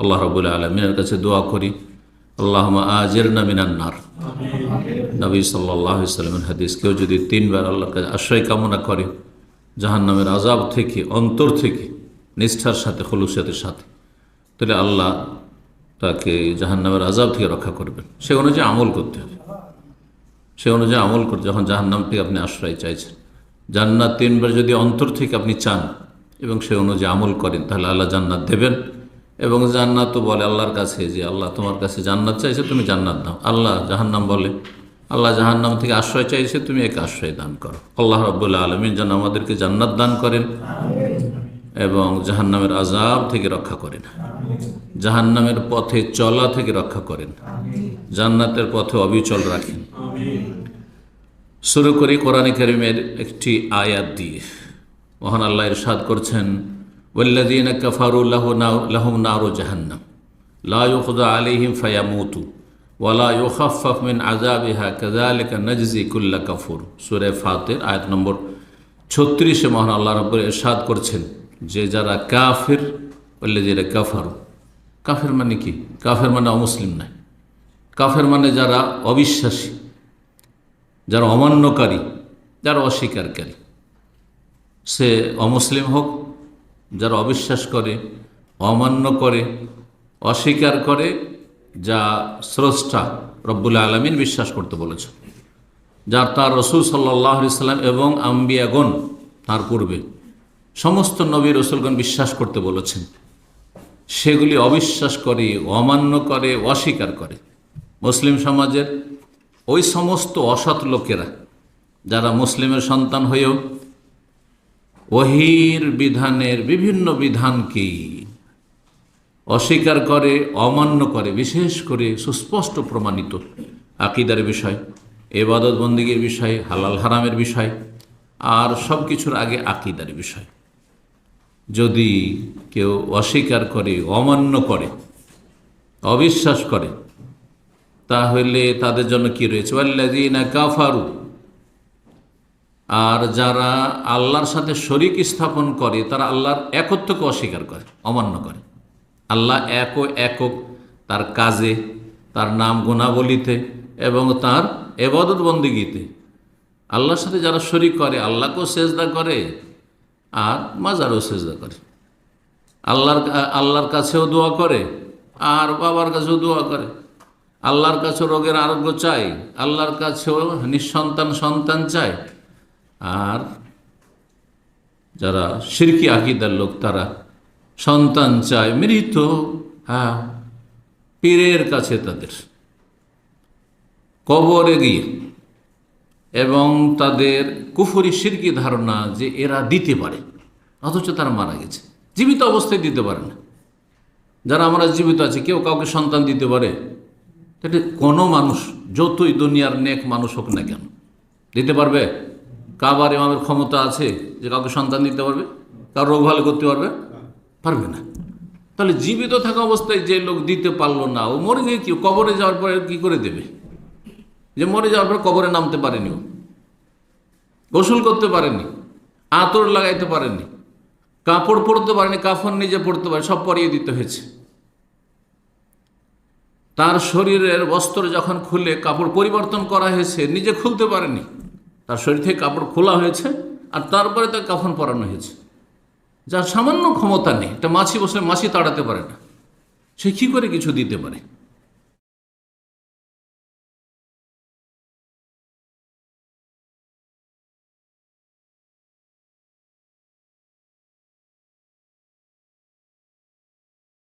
আল্লাহ রবুল্লা আলমিনের কাছে দোয়া করি। আল্লাহ আজের নামিনান্নার নবী সাল্লাহ সাল্লামের হাদিস কেউ যদি তিনবার আল্লাহর কাছে আশ্রয় কামনা করে জাহান্নামের আজাব থেকে অন্তর থেকে নিষ্ঠার সাথে খলুসিয়াতের সাথে তাহলে আল্লাহ তাকে জাহান্নামের আজাব থেকে রক্ষা করবেন। সে অনুযায়ী আমল করতে হবে। সে অনুযায়ী আমল করতে যখন জাহান্নাম থেকে আপনি আশ্রয় চাইছেন জান্নাত তিনবার যদি অন্তর থেকে আপনি চান এবং সে অনুযায়ী আমল করেন তাহলে আল্লাহ জান্নাত দেবেন। এবং জান্নাত তো বলে আল্লাহর কাছে যে, আল্লাহ, তোমার কাছে জান্নাত চাইছে, তুমি জান্নাত দাও। আল্লাহ জাহান্নাম বলে, আল্লাহ জাহান্নাম থেকে আশ্রয় চাইছে, তুমি একে আশ্রয় দান করো। আল্লাহ রব্বুল্লাহ আলমিন যেন আমাদেরকে জান্নাত দান করেন এবং জাহান্নামের আজাব থেকে রক্ষা করেন। জাহান্নামের পথে চলা থেকে রক্ষা করেন। জান্নাতের পথে অবিচল রাখেন। শুরু করি কোরআন করিমের একটি আয়াত দিয়ে। মহান আল্লাহ এর ইরশাদ করছেন ওয়াল্লাযীনা কাফারু লাহু নাউ- লাহুম নারু জাহান্নাম লা ইউখযা আলাইহিম ফায়ামুতু ওয়ালা ইউখাফফাফ মিন আযাবিহা কাযালিকা নাজজি কুল্লা কাফুর সূরা ফাতির আয়াত নম্বর 36 এ মহান আল্লাহ রাব্বুল ইরশাদ করছেন যে যারা কাফির ওয়াল্লাযীনা কাফারু কাফের মানে কি কাফের মানে অমুসলিম নয় কাফের মানে যারা অবিশ্বাসী যারা অমান্যকারী যারা অস্বীকারী সে অমুসলিম হোক যারা অবিশ্বাস করে, অমান্য করে, অস্বীকার করে, যা স্রষ্টা রব্বুল আলমিন বিশ্বাস করতে বলেছে যা তার রসুল সাল্লাহ সাল্লাম এবং আম্বিয়াগণ তার পূর্বে সমস্ত নবী রসুলগণ বিশ্বাস করতে বলেছেন। সেগুলি অবিশ্বাস করে, অমান্য করে, অস্বীকার করে। মুসলিম সমাজের ওই সমস্ত অসৎ লোকেরা, যারা মুসলিমের সন্তান হয়েও ওহির বিধানের বিভিন্ন বিধানকে অস্বীকার করে, অমান্য করে, বিশেষ করে সুস্পষ্ট প্রমাণিত আকিদার বিষয়, এবাদত বন্দীগীর বিষয়, হালাল হারামের বিষয়, আর সব কিছুর আগে আকিদার বিষয়। যদি কেউ অস্বীকার করে, অমান্য করে, অবিশ্বাস করে, তাহলে তাদের জন্য কি রয়েছে? কাফারু আর যারা আল্লাহর সাথে শরিক স্থাপন করে, তারা আল্লাহর একত্বকে অস্বীকার করে, অমান্য করে। আল্লাহ এক ও একক তার কাজে, তার নাম গুণাবলিতে এবং তার এবাদত বন্দিগিতে। আল্লাহর সাথে যারা শরিক করে, আল্লাহকেও সেজদা করে আর মাজারও সেজদা করে। আল্লাহর আল্লাহর কাছেও দোয়া করে আর বাবার কাছেও দোয়া করে। আল্লাহর কাছেও রোগের আরোগ্য চাই আল্লাহর কাছেও নিঃসন্তান সন্তান চায়। আর যারা সিরকি আকিদার লোক, তারা সন্তান চায় মৃত। হ্যাঁ পীরের কাছে তাদের। কবরে গিয়ে এবং তাদের কুফরি সিরকি ধারণা যে এরা দিতে পারে, অথচ তারা মারা গেছে। জীবিত অবস্থায় দিতে পারে না। যারা আমরা জীবিত আছি, কেউ কাউকে সন্তান দিতে পারে? তাহলে কোনো মানুষ, যতই দুনিয়ার নেক মানুষ হোক না কেন, দিতে পারবে? কাবার ইমামের ক্ষমতা আছে যে কাউকে সন্তান দিতে পারবে? কার রোগ ভালো করতে পারবে? পারবে না। তাহলে জীবিত থাকা অবস্থায় যে লোক দিতে পারল না, ও মরে গিয়ে কি? কবরে যাওয়ার পরে কি করে দেবে? যে মরে যাওয়ার পর কবরে নামতে পারেনি ও। গোসল করতে পারেনি। আতর লাগাইতে পারেনি। কাপড় পরতে পারেনি, কাফন নিজে পড়তে পারে সব পরিয়ে দিতে হয়েছে। তার শরীরের বস্ত্র যখন খুলে, কাপড় পরিবর্তন করা হয়েছে, নিজে খুলতে পারেনি। তার শরীর থেকে কাপড় খোলা হয়েছে আর তারপরে তাকে কাফন পরানো হয়েছে। যার সামান্য ক্ষমতা নেই, একটা মাছি বসে মাছি তাড়াতে পারে না। সে কী করে কিছু দিতে পারে?